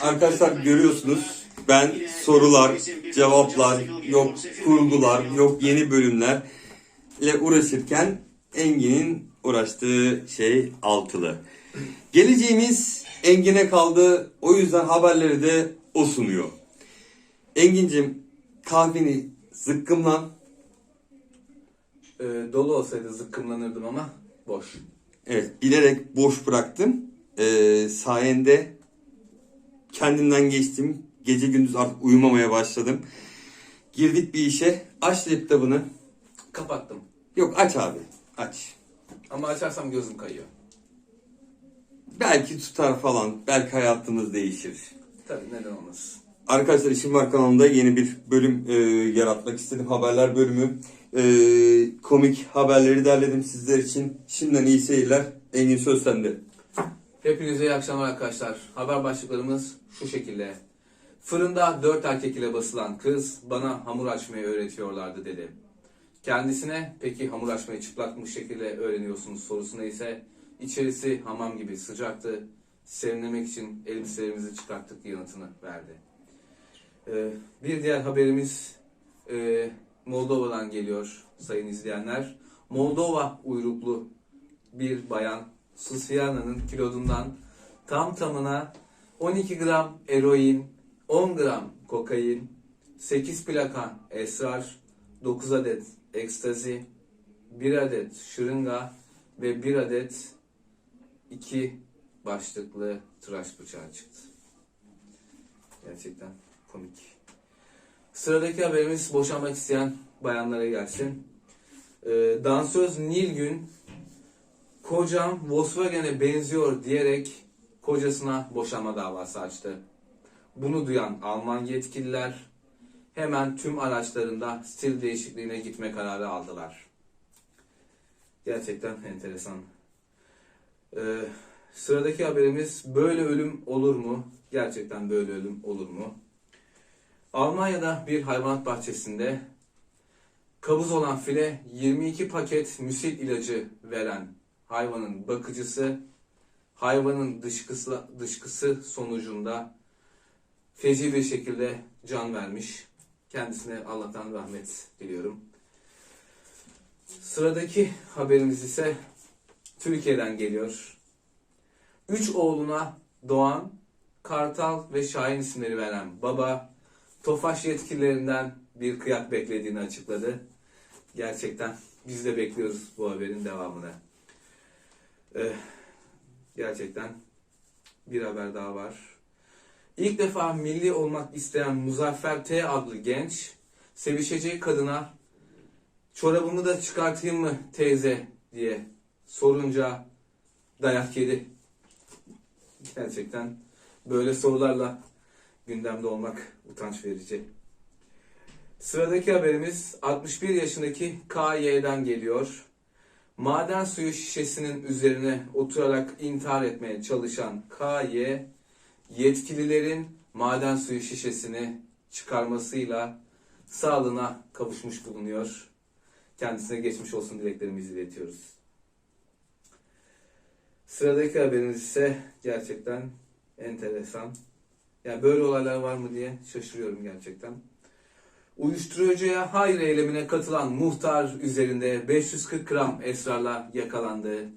arkadaşlar görüyorsunuz ben sorular, cevaplar, yok kurgular, yok yeni bölümler ile uğraşırken Engin'in uğraştığı şey altılı. Geleceğimiz Engin'e kaldı. O yüzden haberleri de o sunuyor. Engin'cim kahveni zıkkımlan. Ee, dolu olsaydı zıkkımlanırdım ama boş. Evet bilerek boş bıraktım. Ee, sayende kendimden geçtim. Gece gündüz artık uyumamaya başladım. Girdik bir işe. Aç laptopunu. Kapattım. Yok aç abi. Aç. Ama açarsam gözüm kayıyor. Belki tutar falan. Belki hayatımız değişir. Tabii neden olmaz. Arkadaşlar İşim Var kanalında yeni bir bölüm e, yaratmak istedim. Haberler bölümü. E, komik haberleri derledim sizler için. Şimdiden iyi seyirler. Engin söz sende. Hepinize iyi akşamlar arkadaşlar. Haber başlıklarımız şu şekilde. Fırında dört erkek ile basılan kız bana hamur açmayı öğretiyorlardı dedi. Kendisine peki hamur açmayı çıplak mı şekilde öğreniyorsunuz sorusuna ise içerisi hamam gibi sıcaktı. Serinlemek için elbiselerimizi çıkarttık yanıtını verdi. Ee, bir diğer haberimiz e, Moldova'dan geliyor sayın izleyenler. Moldova uyruklu bir bayan Susiyana'nın kilodundan tam tamına 12 gram eroin, 10 gram kokain, 8 plaka esrar, 9 adet ekstazi, 1 adet şırınga ve 1 adet 2 başlıklı tıraş bıçağı çıktı. Gerçekten komik. Sıradaki haberimiz boşanmak isteyen bayanlara gelsin. Ee, dansöz Nilgün Kocam Volkswagen'e benziyor diyerek kocasına boşanma davası açtı. Bunu duyan Alman yetkililer hemen tüm araçlarında stil değişikliğine gitme kararı aldılar. Gerçekten enteresan. Ee, sıradaki haberimiz böyle ölüm olur mu? Gerçekten böyle ölüm olur mu? Almanya'da bir hayvanat bahçesinde kabuz olan file 22 paket müsil ilacı veren hayvanın bakıcısı hayvanın dışkısı, dışkısı sonucunda feci bir şekilde can vermiş. Kendisine Allah'tan rahmet diliyorum. Sıradaki haberimiz ise Türkiye'den geliyor. Üç oğluna Doğan, Kartal ve Şahin isimleri veren baba Tofaş yetkililerinden bir kıyak beklediğini açıkladı. Gerçekten biz de bekliyoruz bu haberin devamını. Ee, gerçekten bir haber daha var. İlk defa milli olmak isteyen Muzaffer T adlı genç sevişeceği kadına çorabımı da çıkartayım mı teyze diye sorunca dayak yedi. Gerçekten böyle sorularla gündemde olmak utanç verici. Sıradaki haberimiz 61 yaşındaki KY'den geliyor. Maden suyu şişesinin üzerine oturarak intihar etmeye çalışan KY, yetkililerin maden suyu şişesini çıkarmasıyla sağlığına kavuşmuş bulunuyor. Kendisine geçmiş olsun dileklerimizi iletiyoruz. Sıradaki haberimiz ise gerçekten enteresan. Yani böyle olaylar var mı diye şaşırıyorum gerçekten. Uyuşturucuya hayır eylemine katılan muhtar üzerinde 540 gram esrarla yakalandı.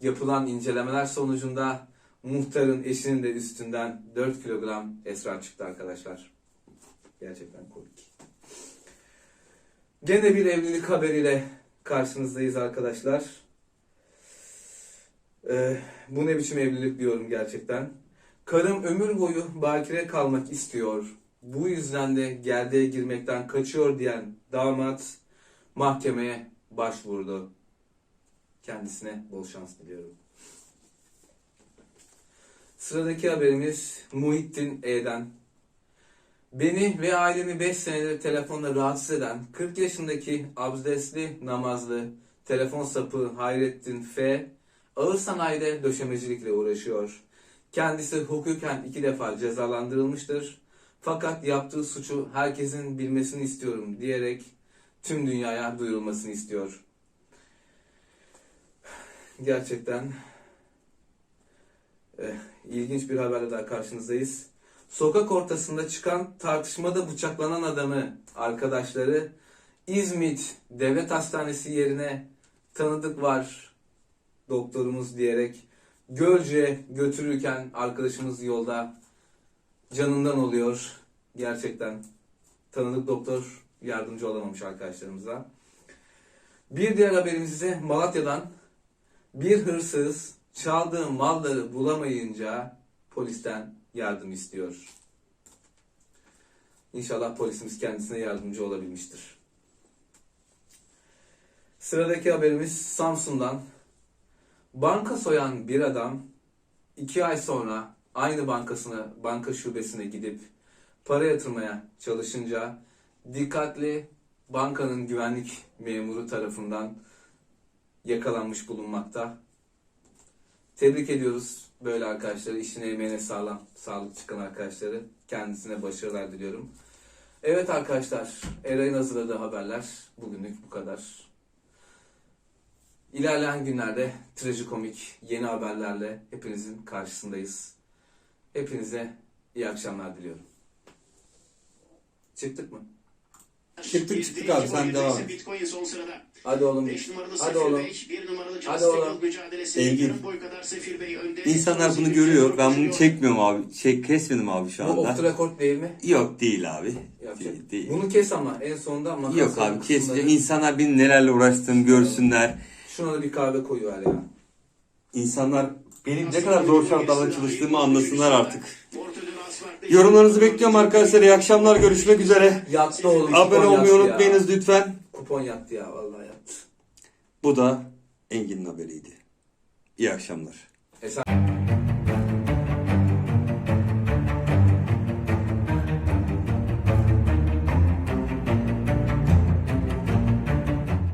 Yapılan incelemeler sonucunda muhtarın eşinin de üstünden 4 kilogram esrar çıktı arkadaşlar. Gerçekten komik. Gene bir evlilik haberiyle karşınızdayız arkadaşlar. Ee, bu ne biçim evlilik diyorum gerçekten. Karım ömür boyu bakire kalmak istiyor. Bu yüzden de gerdeğe girmekten kaçıyor diyen damat mahkemeye başvurdu. Kendisine bol şans diliyorum. Sıradaki haberimiz Muhittin E'den. Beni ve ailemi 5 senedir telefonla rahatsız eden 40 yaşındaki abdestli namazlı telefon sapı Hayrettin F. ağır sanayide döşemecilikle uğraşıyor. Kendisi hukuken iki defa cezalandırılmıştır. Fakat yaptığı suçu herkesin bilmesini istiyorum diyerek tüm dünyaya duyurulmasını istiyor. Gerçekten eh, ilginç bir haberle daha karşınızdayız. Sokak ortasında çıkan tartışmada bıçaklanan adamı arkadaşları İzmit Devlet Hastanesi yerine tanıdık var doktorumuz diyerek Gölce götürürken arkadaşımız yolda canından oluyor. Gerçekten tanıdık doktor yardımcı olamamış arkadaşlarımıza. Bir diğer haberimiz ise Malatya'dan bir hırsız çaldığı malları bulamayınca polisten yardım istiyor. İnşallah polisimiz kendisine yardımcı olabilmiştir. Sıradaki haberimiz Samsun'dan. Banka soyan bir adam iki ay sonra aynı bankasına, banka şubesine gidip para yatırmaya çalışınca dikkatli bankanın güvenlik memuru tarafından yakalanmış bulunmakta. Tebrik ediyoruz böyle arkadaşları. işine emeğine sağlam, sağlık çıkan arkadaşları. Kendisine başarılar diliyorum. Evet arkadaşlar, Eray'ın hazırladığı haberler bugünlük bu kadar. İlerleyen günlerde trajikomik yeni haberlerle hepinizin karşısındayız. Hepinize iyi akşamlar diliyorum. Çıktık mı? Çıktık, çıktık abi, sen devam et. Bitcoin son sırada. Hadi oğlum. 5 numaralı Hadi Sefir oğlum. Bey, 1 numaralı Hadi oğlum. Engin. Yarım boy kadar Sefir Bey önde. İnsanlar bunu görüyor. Ben bunu çekmiyorum abi. Çek kesmedim abi şu Bu off the anda. record değil mi? Yok değil abi. Değil, değil. Bunu kes ama en sonunda makas Yok abi kısımları- keseceğim. İnsanlar benim nelerle uğraştığımı görsünler. Şuna da bir kahve koyuver ya. İnsanlar benim ne kadar zor şartlarda çalıştığımı anlasınlar artık. Yorumlarınızı bekliyorum arkadaşlar. İyi akşamlar. Görüşmek üzere. Yattı oğlum. Abone olmayı ya. unutmayınız lütfen. Kupon yattı ya vallahi yattı. Bu da Engin'in haberiydi. İyi akşamlar. Esen.